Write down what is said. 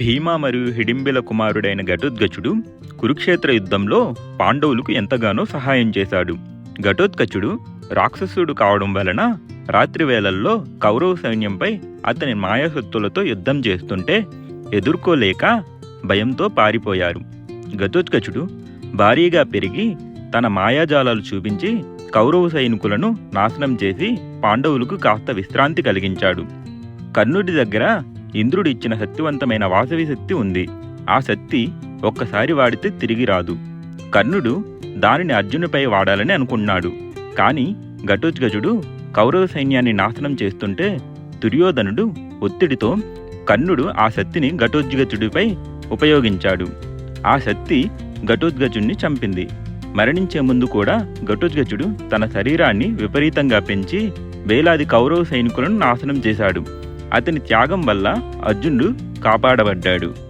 భీమా మరియు హిడింబిల కుమారుడైన ఘటోద్గచుడు కురుక్షేత్ర యుద్ధంలో పాండవులకు ఎంతగానో సహాయం చేశాడు. ఘటోత్కచుడు రాక్షసుడు కావడం వలన రాత్రి వేళల్లో కౌరవ సైన్యంపై అతని మాయాశక్తులతో యుద్ధం చేస్తుంటే ఎదుర్కోలేక భయంతో పారిపోయారు. ఘటోత్కచుడు భారీగా పెరిగి తన మాయాజాలాలు చూపించి కౌరవ సైనికులను నాశనం చేసి పాండవులకు కాస్త విశ్రాంతి కలిగించాడు. కర్ణుడి దగ్గర ఇంద్రుడు ఇచ్చిన శక్తివంతమైన వాసవి శక్తి ఉంది. ఆ శక్తి ఒక్కసారి వాడితే తిరిగి రాదు. కర్ణుడు దానిని అర్జునుపై వాడాలని అనుకున్నాడు కానీ ఘటోత్కచుడు కౌరవ సైన్యాన్ని నాశనం చేస్తుంటే దుర్యోధనుడు ఒత్తిడితో కర్ణుడు ఆ శక్తిని ఘటోత్కచుడిపై ఉపయోగించాడు. ఆ శక్తి ఘటోత్కచుడిని చంపింది. మరణించే ముందు కూడా ఘటోద్గజుడు తన శరీరాన్ని విపరీతంగా పెంచి వేలాది కౌరవ సైనికులను నాశనం చేశాడు. అతని త్యాగం వల్ల అర్జునుడు కాపాడబడ్డాడు.